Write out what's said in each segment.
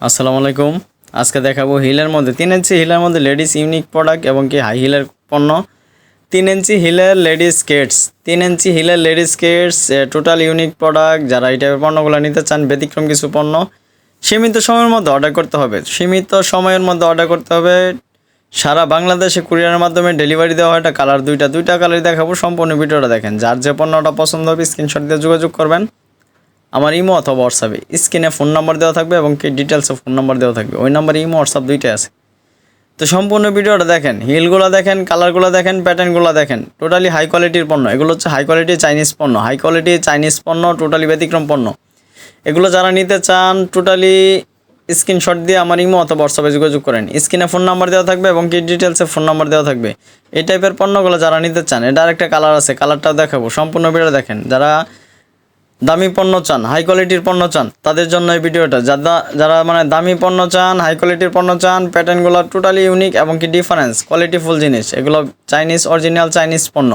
আসসালামু আলাইকুম। আজকে দেখাবো হিলের মধ্যে তিন ইঞ্চি হিলের মধ্যে লেডিস ইউনিক প্রোডাক্ট এবং কি হাই হিলের পণ্য। তিন ইঞ্চি হিলের লেডিস স্কেটস তিন ইঞ্চি হিলের ladies skates total unique product যারা এই টাইপের পণ্যগুলো নিতে চান, ব্যতিক্রম কিছু পণ্য। সীমিত সময়ের মধ্যে অর্ডার করতে হবে। সীমিত সময়ের মধ্যে অর্ডার করতে হবে। সারা বাংলাদেশে কুরিয়ারের মাধ্যমে ডেলিভারি দেওয়া হয়। এটা কালার দুইটা দুইটা কালারই দেখাবো। সম্পূর্ণ ভিডিওটা দেখেন। যার যে পণ্যটা পছন্দ হবে স্ক্রিনশট দিয়ে যোগাযোগ করবেন। আমার ইমো অথবা হোয়াটসঅ্যাপে স্ক্রিনে ফোন নাম্বার দেওয়া থাকবে এবং কি ডিটেলসে ফোন নাম্বার দেওয়া থাকবে। ওই নাম্বারে ইমো হোয়াটসঅ্যাপ দুইটাই আছে। তো সম্পূর্ণ ভিডিওটা দেখেন। হিলগুলো দেখেন, কালারগুলো দেখেন প্যাটার্নগুলো দেখেন। টোটালি হাই কোয়ালিটির পণ্য। এগুলো হচ্ছে হাই কোয়ালিটি চাইনিজ পণ্য। হাই কোয়ালিটি চাইনিজ পণ্য টোটালি ব্যতিক্রম পণ্য। এগুলো যারা নিতে চান টোটালি স্ক্রিনশট দিয়ে আমার ইমো অথবা হোয়াটসঅ্যাপে যোগাযোগ করেন। স্ক্রিনে ফোন নাম্বার দেওয়া থাকবে এবং কি ডিটেলসে ফোন নাম্বার দেওয়া থাকবে। এই টাইপের পণ্যগুলো যারা নিতে চান এটা আরেকটা কালার আছে। কালারটাও দেখাবো। সম্পূর্ণ ভিডিও দেখেন। যারা দামি পণ্য চান হাই কোয়ালিটির পণ্য চান, তাদের জন্য এই ভিডিওটা। যারা যারা মানে দামি পণ্য চান হাই কোয়ালিটির পণ্য চান প্যাটার্নগুলো টোটালি ইউনিক এবং কি ডিফারেন্স কোয়ালিটিফুল জিনিস। এগুলো চাইনিজ অরিজিনাল চাইনিজ পণ্য।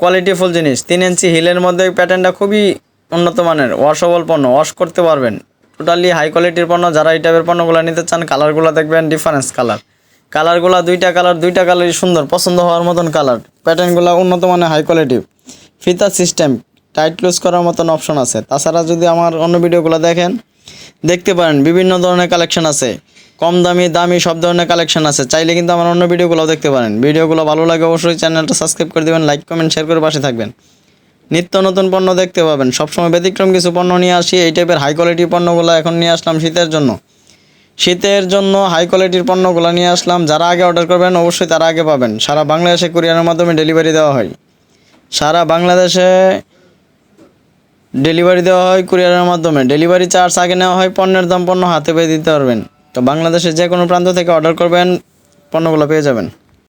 কোয়ালিটিফুল জিনিস। তিন ইঞ্চি হিলের মধ্যে প্যাটার্নটা খুবই উন্নত মানের ওয়াশেবল পণ্য ওয়াশ করতে পারবেন। টোটালি হাই কোয়ালিটির পণ্য, যারা এই টাইপের পণ্যগুলো নিতে চান কালারগুলো দেখবেন ডিফারেন্স কালার কালারগুলো দুইটা কালার দুইটা কালারই সুন্দর, পছন্দ হওয়ার মতন কালার প্যাটার্নগুলো উন্নত মানের হাই কোয়ালিটি ফিতা সিস্টেম টাইট ক্লোজ করার মতন অপশন আছে। তাছাড়া যদি আমার অন্য ভিডিওগুলো দেখেন, দেখতে পারেন বিভিন্ন ধরনের কালেকশন আছে। কম দামি দামি সব ধরনের কালেকশন আছে। চাইলে কিন্তু আমার অন্য ভিডিওগুলো দেখতে পারেন। ভিডিওগুলো ভালো লাগে অবশ্যই চ্যানেলটা সাবস্ক্রাইব করে দেবেন লাইক কমেন্ট শেয়ার করে পাশে থাকবেন। নিত্য নতুন পণ্য দেখতে পাবেন। সবসময় ব্যতিক্রম কিছু পণ্য নিয়ে আসি। এই টাইপের হাই কোয়ালিটির পণ্যগুলো এখন নিয়ে আসলাম শীতের জন্য। শীতের জন্য হাই কোয়ালিটির পণ্যগুলো নিয়ে আসলাম। যারা আগে অর্ডার করবেন, অবশ্যই তারা আগে পাবেন। সারা বাংলাদেশে কুরিয়ারের মাধ্যমে ডেলিভারি দেওয়া হয়। সারা বাংলাদেশে ডেলিভারি দেওয়া হয় কুরিয়ারের মাধ্যমে। ডেলিভারি চার্জ আগে নেওয়া হয়, পণ্যের দাম পণ্য হাতে পেয়ে দিতে পারবেন। তো বাংলাদেশের যে কোনো প্রান্ত থেকে অর্ডার করবেন, পণ্যগুলো পেয়ে যাবেন।